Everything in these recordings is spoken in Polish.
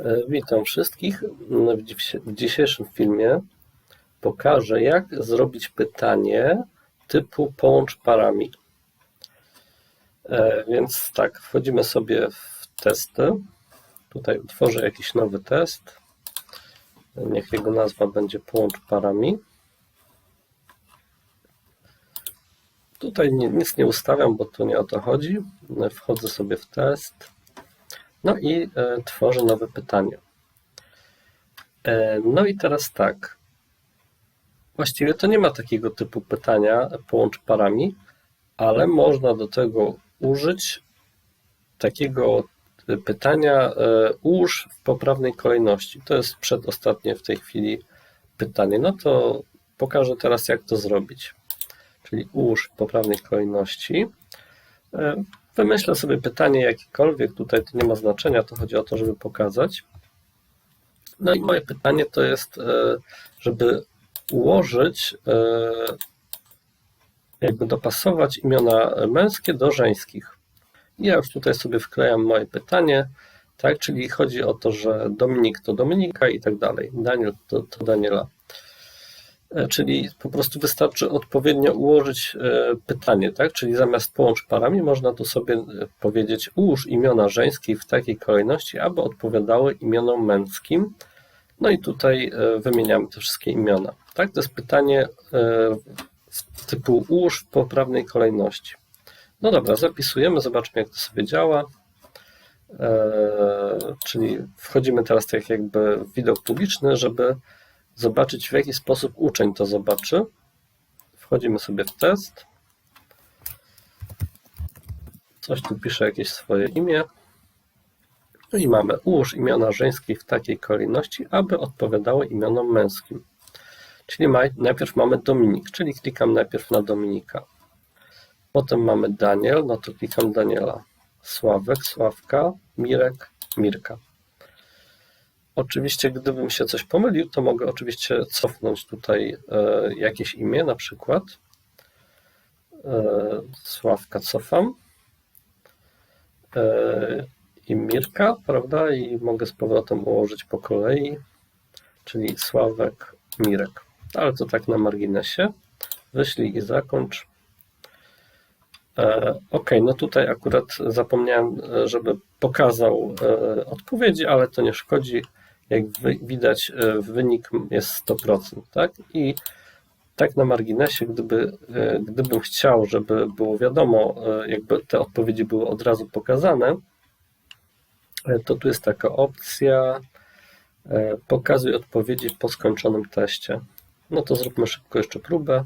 E, Witam wszystkich. W dziś- w dzisiejszym filmie pokażę, jak zrobić pytanie typu połącz parami. E, Więc tak, wchodzimy sobie w testy. Tutaj utworzę jakiś nowy test. Niech jego nazwa będzie połącz parami. Tutaj nic nie ustawiam, bo tu nie o to chodzi. Wchodzę sobie w test. No i e, tworzę nowe pytanie. E, no i teraz tak. Właściwie to nie ma takiego typu pytania połącz parami, ale można do tego użyć takiego pytania e, ułóż w poprawnej kolejności. To jest przedostatnie w tej chwili pytanie. No to pokażę teraz jak to zrobić. Czyli ułóż w poprawnej kolejności. Wymyślę sobie pytanie jakiekolwiek, tutaj to nie ma znaczenia, to chodzi o to, żeby pokazać. No i moje pytanie to jest, e, żeby ułożyć, e, jakby dopasować imiona męskie do żeńskich. Ja już tutaj sobie wklejam moje pytanie, tak, czyli chodzi o to, że Dominik to Dominika i tak dalej, Daniel to, to Daniela. E, Czyli po prostu wystarczy odpowiednio ułożyć e, pytanie, tak? Czyli zamiast połącz parami, można tu sobie e, powiedzieć ułóż imiona żeńskie w takiej kolejności, aby odpowiadały imionom męskim. No i tutaj wymieniamy te wszystkie imiona. Tak? To jest pytanie typu ułóż w poprawnej kolejności. No dobra, zapisujemy, zobaczmy jak to sobie działa. Czyli wchodzimy teraz tak jakby w widok publiczny, żeby zobaczyć w jaki sposób uczeń to zobaczy. Wchodzimy sobie w test. Coś tu pisze jakieś swoje imię. No i mamy ułóż imiona żeńskie w takiej kolejności, aby odpowiadały imionom męskim. Czyli najpierw mamy Dominik, czyli klikam najpierw na Dominika. Potem mamy Daniel, no to klikam Daniela. Sławek, Sławka, Mirek, Mirka. Oczywiście, gdybym się coś pomylił, to mogę oczywiście cofnąć tutaj e, jakieś imię, na przykład e, Sławka cofam e, i Mirka, prawda? I mogę z powrotem ułożyć po kolei, czyli Sławek, Mirek. Ale to tak na marginesie. Wyślij i zakończ. Ok, no tutaj akurat zapomniałem, żeby pokazał odpowiedzi, ale to nie szkodzi. Jak wy- widać, e, wynik jest 100%, tak? I tak na marginesie, gdyby, e, gdybym chciał, żeby było wiadomo, e, jakby te odpowiedzi były od razu pokazane, to tu jest taka opcja pokazuj odpowiedzi po skończonym teście. No to zróbmy szybko jeszcze próbę.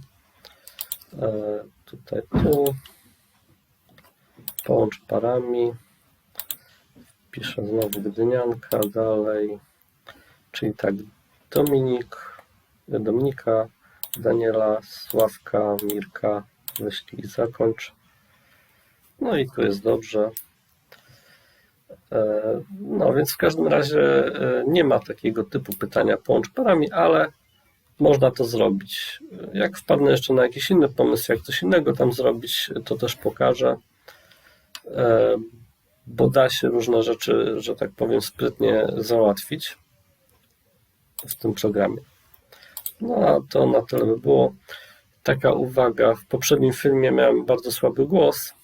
Tutaj, tu. Połącz parami. Piszę znowu Gdynianka, dalej. Czyli tak, Dominik, Dominika, Daniela, Sławka, Mirka, wyślij i zakończ. No i tu jest dobrze. E, No więc w każdym razie e, nie ma takiego typu pytania połącz parami, ale można to zrobić. Jak wpadnę jeszcze na jakiś inny pomysł, jak coś innego tam zrobić, to też pokażę. E, Bo da się różne rzeczy, że tak powiem, sprytnie załatwić w tym programie. No to na tyle by było. Taka uwaga, w poprzednim filmie miałem bardzo słaby głos,